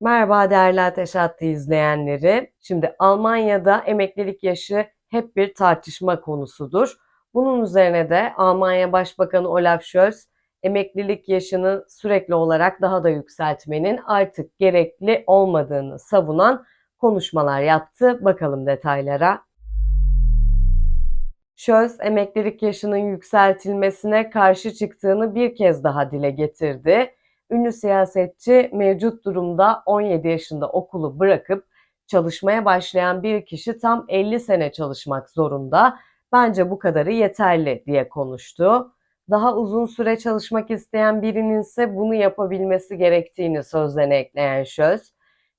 Merhaba değerli Ateş Hattı izleyenleri. Şimdi Almanya'da emeklilik yaşı hep bir tartışma konusudur. Bunun üzerine de Almanya Başbakanı Olaf Scholz emeklilik yaşını sürekli olarak daha da yükseltmenin artık gerekli olmadığını savunan konuşmalar yaptı. Bakalım detaylara. Scholz emeklilik yaşının yükseltilmesine karşı çıktığını bir kez daha dile getirdi. Ünlü siyasetçi mevcut durumda 17 yaşında okulu bırakıp çalışmaya başlayan bir kişi tam 50 sene çalışmak zorunda. Bence bu kadarı yeterli diye konuştu. Daha uzun süre çalışmak isteyen birinin ise bunu yapabilmesi gerektiğini sözlerine ekleyen Scholz,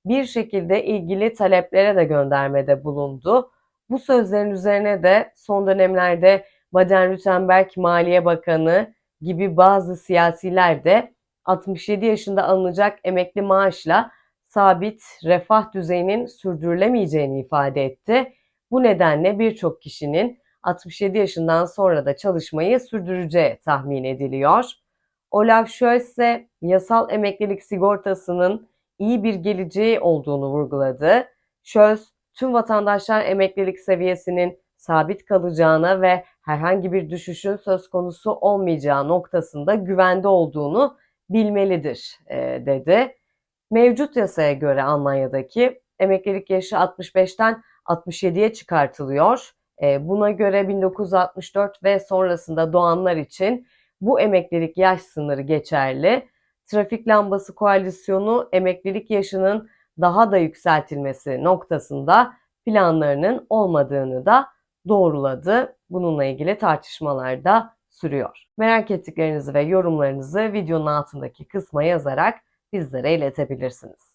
bir şekilde ilgili taleplere de göndermede bulundu. Bu sözlerin üzerine de son dönemlerde Baden-Württemberg Maliye Bakanı gibi bazı siyasiler de 67 yaşında alınacak emekli maaşla sabit refah düzeyinin sürdürülemeyeceğini ifade etti. Bu nedenle birçok kişinin 67 yaşından sonra da çalışmayı sürdüreceği tahmin ediliyor. Olaf Scholz ise yasal emeklilik sigortasının iyi bir geleceği olduğunu vurguladı. Scholz, tüm vatandaşlar emeklilik seviyesinin sabit kalacağına ve herhangi bir düşüşün söz konusu olmayacağı noktasında güvende olduğunu bilmelidir e, dedi. Mevcut yasaya göre Almanya'daki emeklilik yaşı 65'ten 67'ye çıkartılıyor. E, buna göre 1964 ve sonrasında doğanlar için bu emeklilik yaş sınırı geçerli. Trafik Lambası Koalisyonu emeklilik yaşının daha da yükseltilmesi noktasında planlarının olmadığını da doğruladı. Bununla ilgili tartışmalar da sürüyor. Merak ettiklerinizi ve yorumlarınızı videonun altındaki kısma yazarak bizlere iletebilirsiniz.